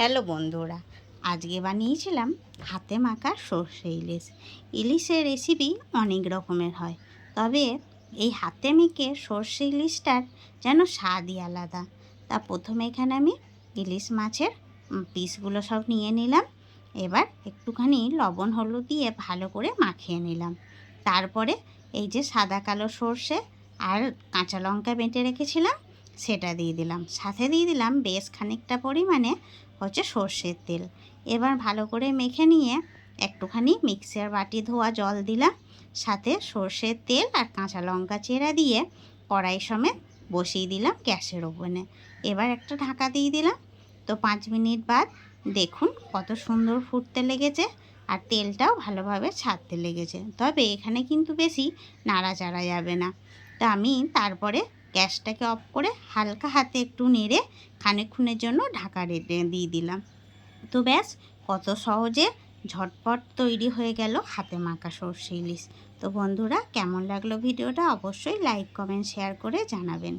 Hello বন্ধুরা, আজকে বানিয়েছিলাম হাতে মাখা সর্ষে ইলিশ। ইলিশের রেসিপি অনেক রকমের হয়, তবে এই হাতে মেখে সর্ষে ইলিশটার যেন স্বাদই আলাদা। তা প্রথমে এখানে আমি ইলিশ মাছের পিসগুলো সব নিয়ে নিলাম, এবার একটুখানি লবণ হলুদ দিয়ে ভালো করে মাখিয়ে নিলাম। তারপরে এই যে সাদা কালো সর্ষে আর কাঁচা লঙ্কা বেটে রেখেছিলাম সেটা দিয়ে দিলাম। সাথে দিয়ে দিলাম বেশ খানিকটা পরিমাণে হচ্ছে সর্ষের তেল। এবার ভালো করে মেখে নিয়ে একটুখানি মিক্সার বাটি ধোয়া জল দিলাম। সাথে সর্ষের তেল আর কাঁচা লঙ্কা চেরা দিয়ে কড়াই সমেত বসিয়ে দিলাম গ্যাসের ওভেনে। এবার একটা ঢাকা দিয়ে দিলাম। তো পাঁচ মিনিট বাদ দেখুন কত সুন্দর ফুটতে লেগেছে আর তেলটাও ভালোভাবে ছাড়তে লেগেছে। তবে এখানে কিন্তু বেশি নাড়াচাড়া যাবে না। তো আমি তারপরে গ্যাসটাকে অফ করে হালকা হাতে একটু নেড়ে খানিকক্ষণের জন্য ঢাকা দিয়ে দিলাম। তো ব্যাস, কত সহজে ঝটপট তৈরি হয়ে গেল হাতে মাখা সর্ষে ইলিশ। তো বন্ধুরা, কেমন লাগল ভিডিওটা অবশ্যই লাইক কমেন্ট শেয়ার করে জানাবেন।